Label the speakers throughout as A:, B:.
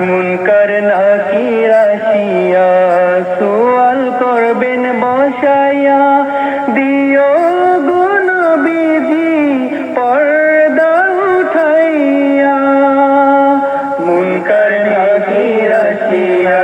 A: মুনকার নাকির আসিয়া সোয়াল করবেন বসাইয়া। দিও গুণ বিধি পর্দা উঠাইয়া। মুনকার নাকির আসিয়া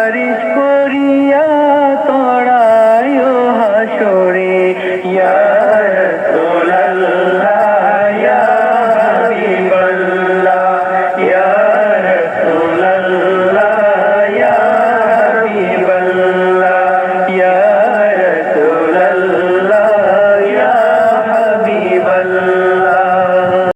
A: Paris.